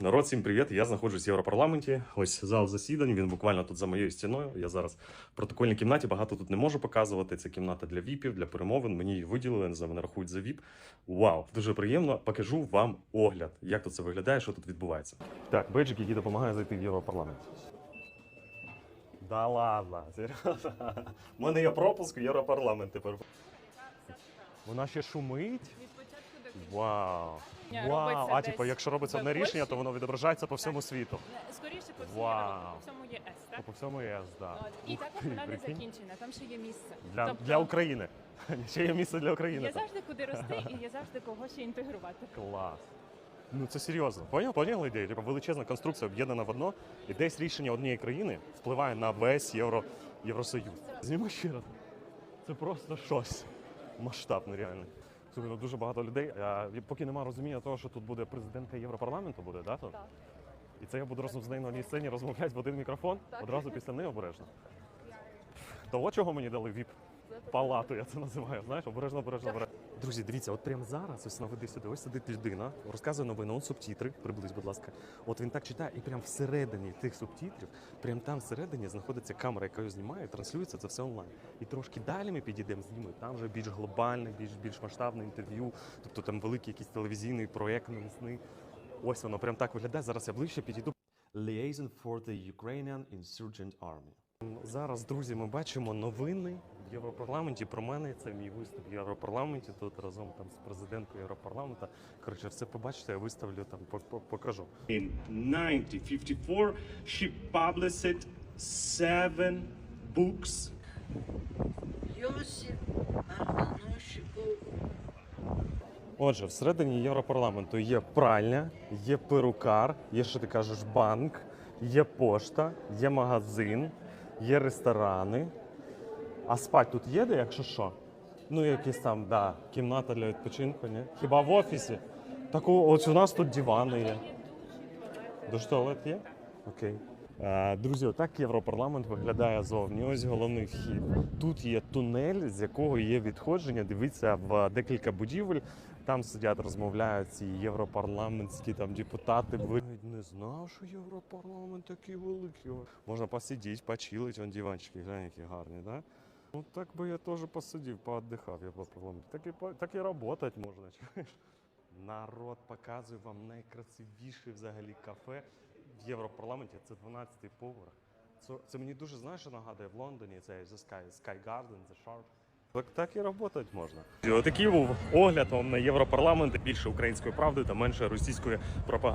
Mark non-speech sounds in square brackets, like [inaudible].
Народ, всім привіт! Я знаходжусь в Європарламенті. Ось зал засідань. Він буквально тут за моєю стіною. Я зараз в протокольній кімнаті багато тут не можу показувати. Це кімната для віпів, для перемовин. Мені її виділили, за мене рахують за віп. Вау, дуже приємно. Покажу вам огляд, як тут це виглядає, що тут відбувається. Так, бейджик, який допомагає зайти в Європарламент. Да ладно, [laughs] серйозно. У мене є пропуск в Європарламент тепер. Вона ще шумить. Вау. Вау. А типу, якщо робиться одне рішення, то воно відображається по всьому світу. Скоріше по всій Вау. Європі, по всьому ЄС, так? По всьому ЄС, да. От. І Ух також ти, вона не прикинь. закінчена, там ще є місце. Для, Тобто для України. [laughs] Ще є місце для України. Є там. завжди куди рости [laughs] і є завжди кого ще інтегрувати. Клас. Ну це серйозно. Поняв? Поняли ідею? Типа величезна конструкція об'єднана в одно, і десь рішення однієї країни впливає на весь Євро, Євросоюз. Зніми ще раз. Це просто щось. Масштаб нереальний. Слухай, дуже багато людей. А, поки немає розуміння того, що тут буде президентка Європарламенту, буде, да? Тут? Так. І це я буду разом з нею на одній сцені розмовляти в один мікрофон одразу після неї обережно. Того, чого мені дали віп палату, я це називаю. Знаєш, обережно, обережно, обережно. Друзі, дивіться, от прямо зараз, ось наведи сюди, ось сидить людина, розказує новину, от субтітри, приблизь, будь ласка. От він так читає, і прямо всередині тих субтитрів, прямо там всередині знаходиться камера, яка його знімає, транслюється це все онлайн. І трошки далі ми підійдемо з ними. Там вже більш глобальне, більш більш масштабне інтерв'ю, тобто там великий якийсь телевізійний проєкт навісний. Ось воно прям так виглядає. Зараз я ближче підійду. liaison for the Ukrainian Insurgent Army. Зараз, друзі, ми бачимо новини в Європарламенті. Про мене це мій виступ в Європарламенті. Тут разом там з президенткою Європарламента. Коротше, все побачите, я виставлю там, по- по- покажу. In 1954, she published seven books Йосип Отже, всередині Європарламенту є пральня, є перукар, є, що ти кажеш, банк, є пошта, є магазин, є ресторани. А спать тут є де, якщо що? Ну, якісь там, да, кімната для відпочинку, ні? Хіба в офісі? Так ось у нас тут дивани є. Душ туалет є? Окей. Е, Друзі, отак Європарламент виглядає зовні. Ось головний вхід. Тут є тунель, з якого є відходження. Дивіться в декілька будівель. Там сидять, розмовляють ці європарламентські там депутати. Ви навіть не знав, що європарламент такий великий. Можна посидіти, почилити, вон диванчики, глянь, які гарні, да? Ну так би я теж посидів, поотдихав я по парламенті. Так і по- так і працювати можна. [laughs] чуєш? Народ показує вам найкрасивіше взагалі кафе в Європарламенті. Це 12-й поверх. Це, це мені дуже знаєш, що нагадує в Лондоні. Це The Sky, Sky Garden, The Shark. Так, так і працювати можна. Отакий був огляд вам на Європарламент. Більше української правди та менше російської пропаганди.